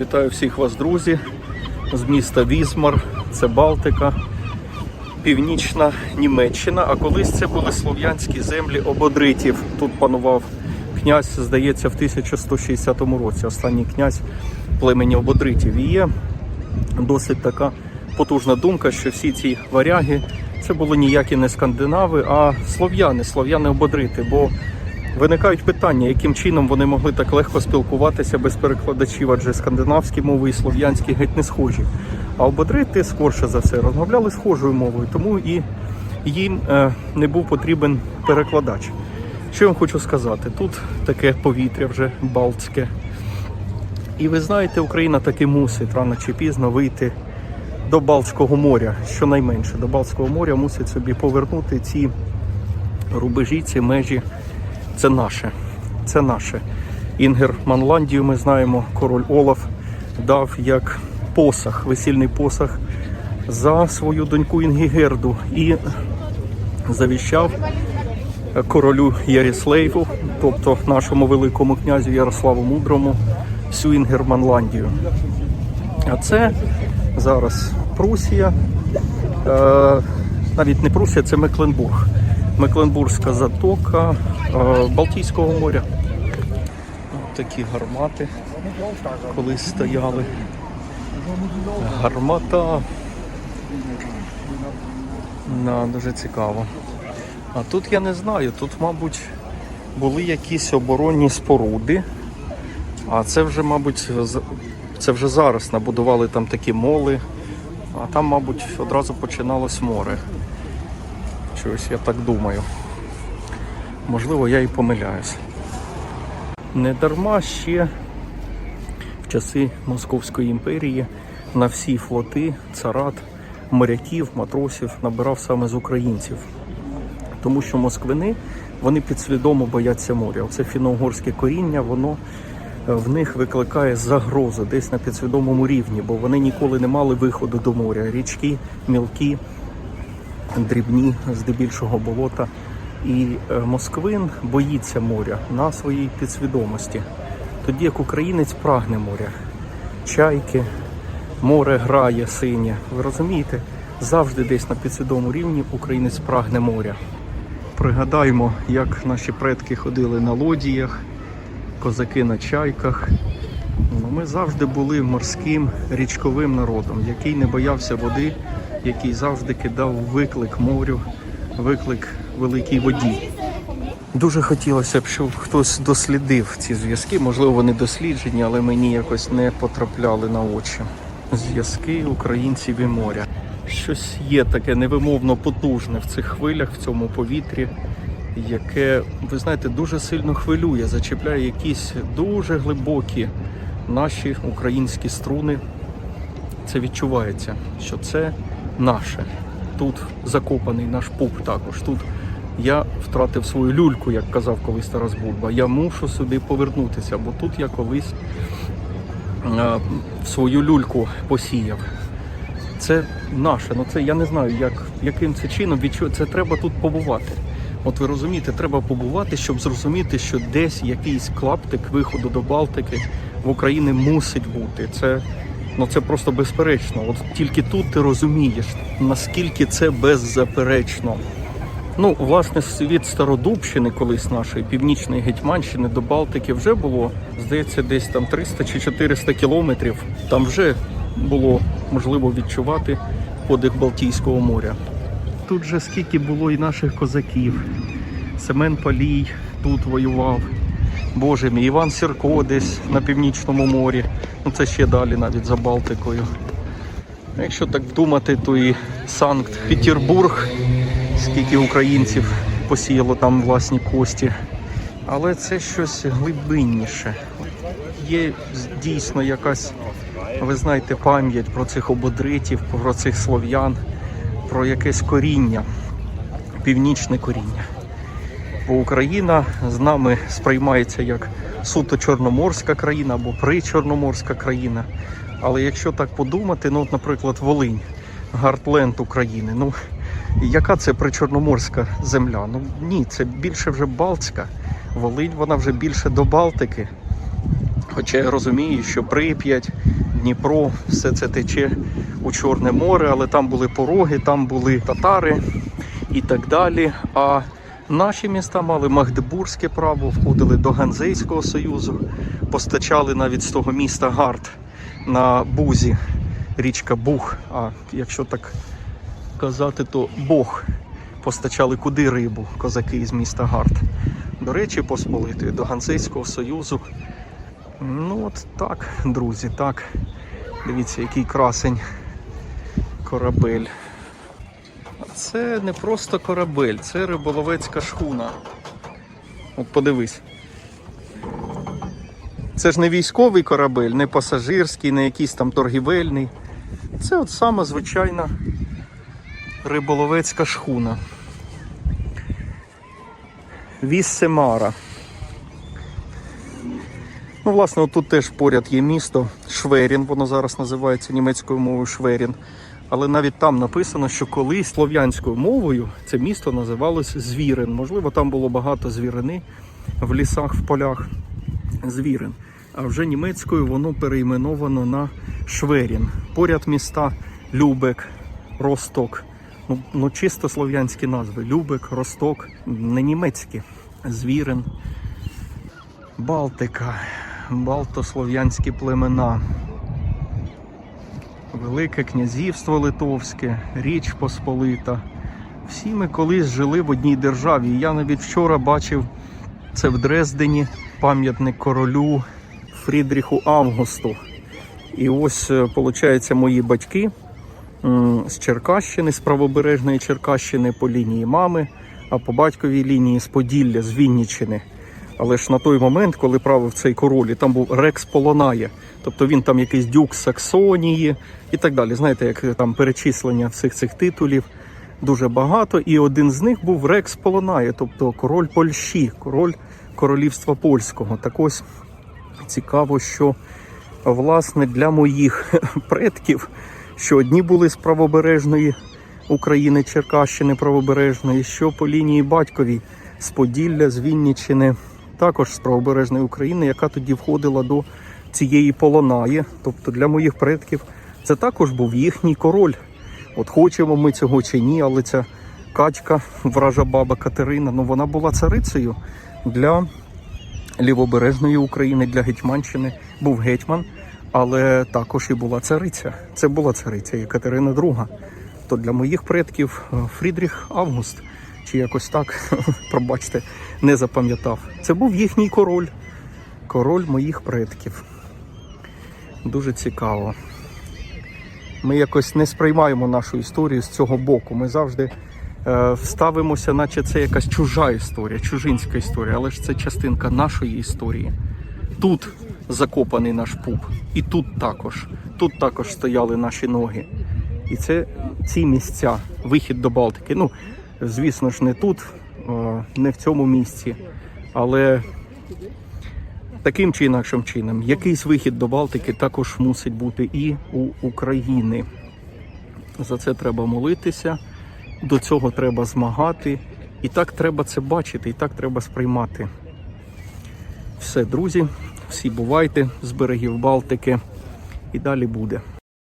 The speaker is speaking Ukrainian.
Вітаю всіх вас, друзі, з міста Візмар, це Балтика, Північна Німеччина. А колись це були слов'янські землі ободритів. Тут панував князь, здається, в 1160 році. Останній князь племені ободритів. І є досить така потужна думка, що всі ці варяги це були ніякі не скандинави, а слов'яни, слов'яни ободрити. Бо Виникають питання, яким чином вони могли так легко спілкуватися без перекладачів, адже скандинавські мови і слов'янські геть не схожі. А ободрити скорше за все розмовляли схожою мовою, тому і їм е, не був потрібен перекладач. Що я вам хочу сказати? Тут таке повітря вже балтське. І ви знаєте, Україна таки мусить рано чи пізно вийти до Балтського моря, щонайменше до Балтського моря мусить собі повернути ці рубежі, ці межі. Це наше. Це наше. Інгер Манландію ми знаємо, король Олаф дав як посах, весільний посах за свою доньку Інгігерду і завіщав королю Яріслейву, тобто нашому великому князю Ярославу Мудрому, всю Інгерманландію. А це зараз Прусія, е, навіть не Прусія, це Мекленбург. Мекленбурзька затока е, Балтійського моря. Такі гармати колись стояли. Гармата. Да, дуже цікаво. А тут я не знаю, тут, мабуть, були якісь оборонні споруди. А це вже, мабуть, це вже зараз набудували там такі моли, а там, мабуть, одразу починалось море. Чогось я так думаю. Можливо, я і помиляюсь. Не дарма ще в часи Московської імперії на всі флоти царат моряків, матросів набирав саме з українців. Тому що москвини вони підсвідомо бояться моря. Це фіно-угорське коріння, воно е, в них викликає загрозу десь на підсвідомому рівні, бо вони ніколи не мали виходу до моря. Річки мілкі, дрібні, здебільшого болота. І е, Москвин боїться моря на своїй підсвідомості. Тоді як українець прагне моря, чайки, море грає синє. Ви розумієте? Завжди десь на підсвідомому рівні українець прагне моря. Пригадаємо, як наші предки ходили на лодіях, козаки на чайках. Ну, Ми завжди були морським річковим народом, який не боявся води, який завжди кидав виклик морю, виклик великій воді. Дуже хотілося б, щоб хтось дослідив ці зв'язки. Можливо, вони досліджені, але мені якось не потрапляли на очі. Зв'язки українців і моря. Щось є таке невимовно потужне в цих хвилях, в цьому повітрі, яке, ви знаєте, дуже сильно хвилює, зачіпляє якісь дуже глибокі наші українські струни. Це відчувається, що це наше. Тут закопаний наш пуп також. Тут я втратив свою люльку, як казав колись Тарас Бульба. Я мушу сюди повернутися, бо тут я колись е, свою люльку посіяв. Це наше, ну це я не знаю, як, яким це чином відчу... Це треба тут побувати. От ви розумієте, треба побувати, щоб зрозуміти, що десь якийсь клаптик виходу до Балтики в Україні мусить бути. Це, ну, це просто безперечно. От тільки тут ти розумієш, наскільки це беззаперечно. Ну, власне, від Стародубщини, колись нашої північної Гетьманщини до Балтики вже було, здається, десь там 300 чи 400 кілометрів. Там вже було можливо відчувати подих Балтійського моря. Тут же скільки було і наших козаків. Семен Палій тут воював. Боже мій, Іван Сірко десь на північному морі. Ну це ще далі навіть за Балтикою. Якщо так вдумати, то і Санкт-Петербург, скільки українців посіяло там власні кості. Але це щось глибинніше. Є дійсно якась, ви знаєте, пам'ять про цих ободритів, про цих слов'ян, про якесь коріння, північне коріння. Бо Україна з нами сприймається як суто чорноморська країна або причорноморська країна. Але якщо так подумати, ну, от, наприклад, Волинь, Гартленд України, ну яка це причорноморська земля? Ну ні, це більше вже Балтська. Волинь, вона вже більше до Балтики. Хоча я розумію, що Прип'ять, Дніпро, все це тече у Чорне море, але там були пороги, там були татари і так далі. А наші міста мали Магдебурзьке право, входили до Ганзейського союзу, постачали навіть з того міста Гард на Бузі, річка Буг. А якщо так казати, то Бог постачали куди рибу, козаки із міста Гард. До речі, Посполитої, до Ганзейського союзу. Ну от так, друзі, так. Дивіться, який красень корабель. Це не просто корабель, це риболовецька шхуна. От подивись. Це ж не військовий корабель, не пасажирський, не якийсь там торгівельний. Це от сама звичайна риболовецька шхуна. Віссемара. Ну, власне, тут теж поряд є місто Шверін, воно зараз називається німецькою мовою Шверін. Але навіть там написано, що колись слов'янською мовою це місто називалось Звірин. Можливо, там було багато звірини в лісах, в полях. Звірин. А вже німецькою воно перейменовано на Шверін. Поряд міста Любек, Росток. Ну, ну чисто слов'янські назви. Любек, Росток, не німецькі. Звірин. Балтика, балтослов'янські племена, Велике князівство Литовське, Річ Посполита. Всі ми колись жили в одній державі. Я навіть вчора бачив це в Дрездені пам'ятник королю Фрідріху Августу. І ось, виходить, мої батьки з Черкащини, з правобережної Черкащини по лінії мами, а по батьковій лінії з Поділля, з Вінниччини. Але ж на той момент, коли правив цей король, і там був Рекс Полонає, тобто він там якийсь дюк Саксонії і так далі. Знаєте, як там перечислення всіх цих титулів дуже багато. І один з них був Рекс Полонає, тобто король Польщі, король королівства польського. Так ось цікаво, що власне для моїх предків, що одні були з правобережної України, Черкащини правобережної, що по лінії батьковій з Поділля, з Вінниччини, також з правобережної України, яка тоді входила до цієї полонаї. Тобто для моїх предків це також був їхній король. От хочемо ми цього чи ні, але ця качка, вража баба Катерина, ну вона була царицею для лівобережної України, для Гетьманщини. Був гетьман, але також і була цариця. Це була цариця Катерина II. То для моїх предків е, Фрідріх Август, чи якось так, пробачте, не запам'ятав. Це був їхній король, король моїх предків. Дуже цікаво. Ми якось не сприймаємо нашу історію з цього боку. Ми завжди е, ставимося, наче це якась чужа історія, чужинська історія, але ж це частинка нашої історії. Тут закопаний наш пуп, і тут також. Тут також стояли наші ноги. І це ці місця, вихід до Балтики. Ну, звісно ж, не тут, не в цьому місці, але таким чи інакшим чином, якийсь вихід до Балтики також мусить бути і у України. За це треба молитися, до цього треба змагати. І так треба це бачити, і так треба сприймати. Все, друзі, всі бувайте з берегів Балтики. І далі буде.